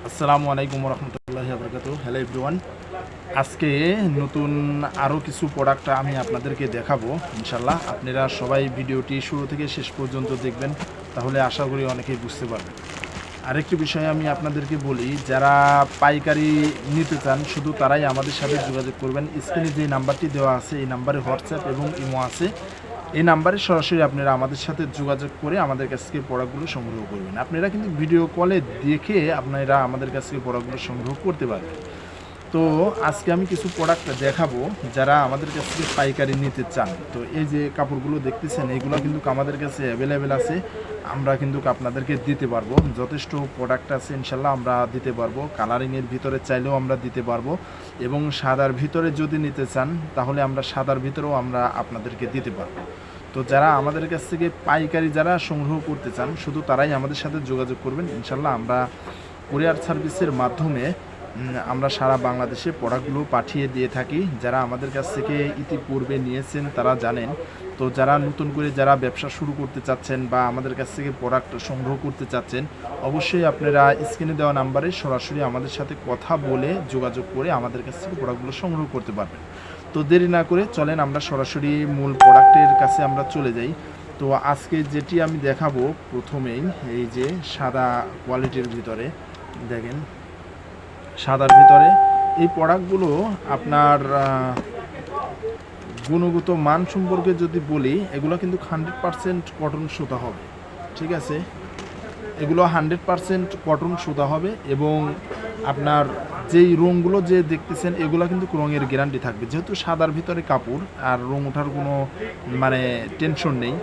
আসসালামু আলাইকুম রহমতুল্লাহ বরকাত হ্যালো এভরিওয়ান আজকে নতুন আরও কিছু প্রোডাক্ট আমি আপনাদেরকে দেখাবো ইনশাল্লাহ আপনারা সবাই ভিডিওটি শুরু থেকে শেষ পর্যন্ত দেখবেন, তাহলে আশা করি অনেকেই বুঝতে পারবেন। আরেকটি বিষয় আমি আপনাদেরকে বলি, যারা পাইকারি নিতে চান, শুধু তারাই আমাদের সাথে যোগাযোগ করবেন। স্ক্রিনে যে নাম্বারটি দেওয়া আছে, এই নাম্বারে হোয়াটসঅ্যাপ এবং ইমো আছে। এই নাম্বারে সরাসরি আপনারা আমাদের সাথে যোগাযোগ করে আমাদের কাছ থেকে প্রোডাক্টগুলো সংগ্রহ করবেন। আপনারা কিন্তু ভিডিও কলে দেখে আপনারা আমাদের কাছ থেকে প্রোডাক্টগুলো সংগ্রহ করতে পারবেন। তো আজকে আমি কিছু প্রোডাক্ট দেখাবো যারা আমাদের কাছ থেকে পাইকারি নিতে চান। তো এই যে কাপড়গুলো দেখতেছেন এইগুলো কিন্তু আমাদের কাছে অ্যাভেলেবেল আছে। আমরা কিন্তু আপনাদেরকে দিতে পারব। যথেষ্ট প্রোডাক্ট আছে, ইনশাল্লাহ আমরা দিতে পারব। কালারিংয়ের ভিতরে চাইলেও আমরা দিতে পারব। এবং সাদার ভিতরে যদি নিতে চান, তাহলে আমরা সাদার ভিতরেও আমরা আপনাদেরকে দিতে পারব। তো যারা আমাদের কাছ থেকে পাইকারি যারা সংগ্রহ করতে চান, শুধু তারাই আমাদের সাথে যোগাযোগ করবেন। ইনশাল্লাহ আমরা কুরিয়ার সার্ভিসের মাধ্যমে আমরা সারা বাংলাদেশে প্রোডাক্টগুলো পাঠিয়ে দিয়ে থাকি। যারা আমাদের কাছ থেকে ইতিপূর্বে নিয়েছেন, তারা জানেন। তো যারা নতুন করে যারা ব্যবসা শুরু করতে চাচ্ছেন বা আমাদের কাছ থেকে প্রোডাক্ট সংগ্রহ করতে চাচ্ছেন, অবশ্যই আপনারা স্ক্রিনে দেওয়া নাম্বারে সরাসরি আমাদের সাথে কথা বলে যোগাযোগ করে আমাদের কাছ থেকে প্রোডাক্টগুলো সংগ্রহ করতে পারবেন। তো দেরি না করে চলেন আমরা সরাসরি মূল প্রোডাক্টের কাছে আমরা চলে যাই। তো আজকে যেটি আমি দেখাবো প্রথমেই, এই যে সাদা কোয়ালিটির ভিতরে, দেখেন। সাদার ভিতরে। এই প্রোডাক্টগুলো আপনার গুণগত মান সম্পর্কে যদি বলি, এগুলো কিন্তু হান্ড্রেড পারসেন্ট কটন সুতা হবে। ঠিক আছে? এগুলো হান্ড্রেড পারসেন্ট কটন সুতা হবে এবং আপনার যেই রঙগুলো যে দেখতেছেন, এগুলো কিন্তু রঙের গ্যারান্টি থাকবে। যেহেতু সাদার ভিতরে কাপড়, আর রং ওঠার কোনো মানে টেনশন নেই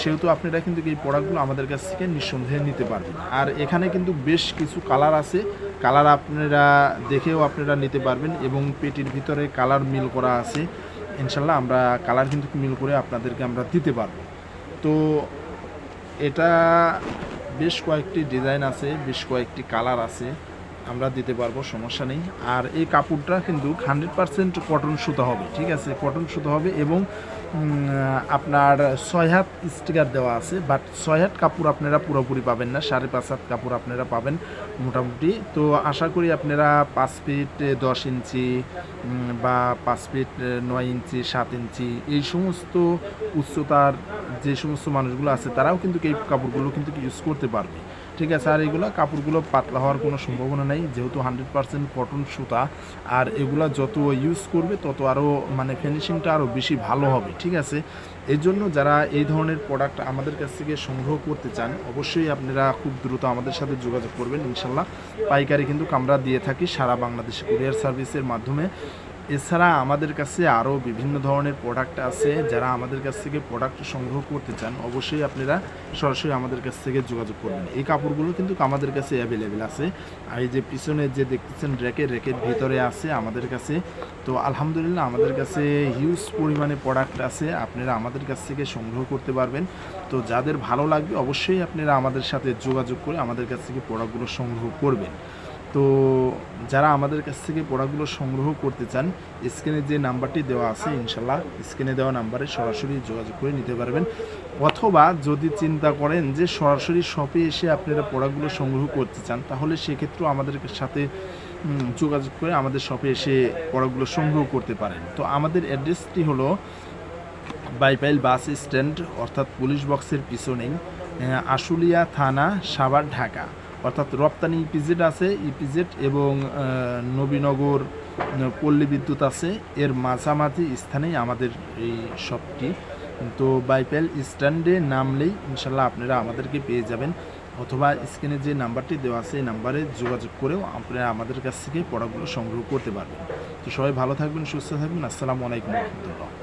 সেহেতু আপনারা কিন্তু এই প্রোডাক্টগুলো আমাদের কাছ থেকে নিঃসন্দেহে নিতে পারবেন। আর এখানে কিন্তু বেশ কিছু কালার আছে। কালার আপনারা দেখেও আপনারা নিতে পারবেন এবং পেটির ভিতরে কালার মিল করা আছে। ইনশাল্লাহ আমরা কালার কিন্তু মিল করে আপনাদেরকে আমরা দিতে পারব। তো এটা বেশ কয়েকটি ডিজাইন আছে, বেশ কয়েকটি কালার আছে। আমরা দিতে পারব, সমস্যা নেই। আর এই কাপড়টা কিন্তু হান্ড্রেড পারসেন্ট কটন সুতো হবে, ঠিক আছে? কটন সুতো হবে এবং আপনার ছয় হাত স্টিকার দেওয়া আছে বাট ছয় হাত কাপড় আপনারা পুরোপুরি পাবেন না, সাড়ে পাঁচ হাত কাপড় আপনারা পাবেন মোটামুটি। তো আশা করি আপনারা পাঁচ ফিট দশ ইঞ্চি বা পাঁচ ফিট নয় ইঞ্চি, সাত ইঞ্চি, এই সমস্ত উচ্চতার যে সমস্ত মানুষগুলো আছে, তারাও কিন্তু এই কাপড়গুলো কিন্তু ইউজ করতে পারবে। ঠিক আছে, আর এগুলো কাপড়গুলো পাতলা হওয়ার কোনো সম্ভাবনা নেই, যেহেতু হান্ড্রেড পার্সেন্ট কটন সুতা, আর এগুলো যত ইউজ করবে, তত আরও মানে ফিনিশিংটা আরও বেশি ভালো হবে, ঠিক আছে? এর জন্য যারা এই ধরনের প্রোডাক্ট আমাদের কাছ থেকে সংগ্রহ করতে চান, অবশ্যই আপনারা খুব দ্রুত আমাদের সাথে যোগাযোগ করবেন, ইনশাল্লাহ। পাইকারি কিন্তু আমরা দিয়ে থাকি সারা বাংলাদেশে। কুরিয়ার সার্ভিসের মাধ্যমে এছাড়া আমাদের কাছে আরও বিভিন্ন ধরনের প্রোডাক্ট আছে যারা আমাদের কাছ থেকে প্রোডাক্ট সংগ্রহ করতে চান, অবশ্যই আপনারা সরাসরি আমাদের কাছ থেকে যোগাযোগ করবেন। এই কাপড়গুলো কিন্তু আমাদের কাছে অ্যাভেলেবেল আছে। আর এই যে পিছনে যে দেখতেছেন র্যাকের র্যাকের ভিতরে আছে আমাদের কাছে। তো আলহামদুলিল্লাহ আমাদের কাছে হিউজ পরিমাণে প্রোডাক্ট আছে, আপনারা আমাদের কাছ থেকে সংগ্রহ করতে পারবেন। তো যাদের ভালো লাগবে অবশ্যই আপনারা আমাদের সাথে যোগাযোগ করে আমাদের কাছ থেকে প্রোডাক্টগুলো সংগ্রহ করবেন। তো যারা আমাদের কাছ থেকে প্রোডাক্টগুলো সংগ্রহ করতে চান, স্ক্রিনে যে নাম্বারটি দেওয়া আছে ইনশাল্লাহ স্ক্রিনে দেওয়া নাম্বারে সরাসরি যোগাযোগ করে নিতে পারবেন। অথবা যদি চিন্তা করেন যে সরাসরি শপে এসে আপনারা প্রোডাক্টগুলো সংগ্রহ করতে চান, তাহলে সেক্ষেত্রেও আমাদের সাথে যোগাযোগ করে আমাদের শপে এসে প্রোডাক্টগুলো সংগ্রহ করতে পারেন। তো আমাদের অ্যাড্রেসটি হলো বাইপাইল বাস স্ট্যান্ড, অর্থাৎ পুলিশ বক্সের পিছনেই আশুলিয়া থানা, সাভার, ঢাকা। অর্থাৎ রপ্তানি ইপিজেড আছে, ইপিজেড এবং নবীনগর পল্লী বিদ্যুৎ আছে। এর মাঝামাঝি স্থানেই আমাদের এই শপটি। তো বাইপাইল স্ট্যান্ডে নামলেই ইনশাল্লাহ আপনারা আমাদেরকে পেয়ে যাবেন। অথবা স্ক্রিনে যে নাম্বারটি দেওয়া আছে, এই নাম্বারে যোগাযোগ করেও আপনারা আমাদের কাছ থেকে পড়াগুলো সংগ্রহ করতে পারবেন। তো সবাই ভালো থাকবেন, সুস্থ থাকবেন। আসসালামু আলাইকুম রহমতুল্লাহ।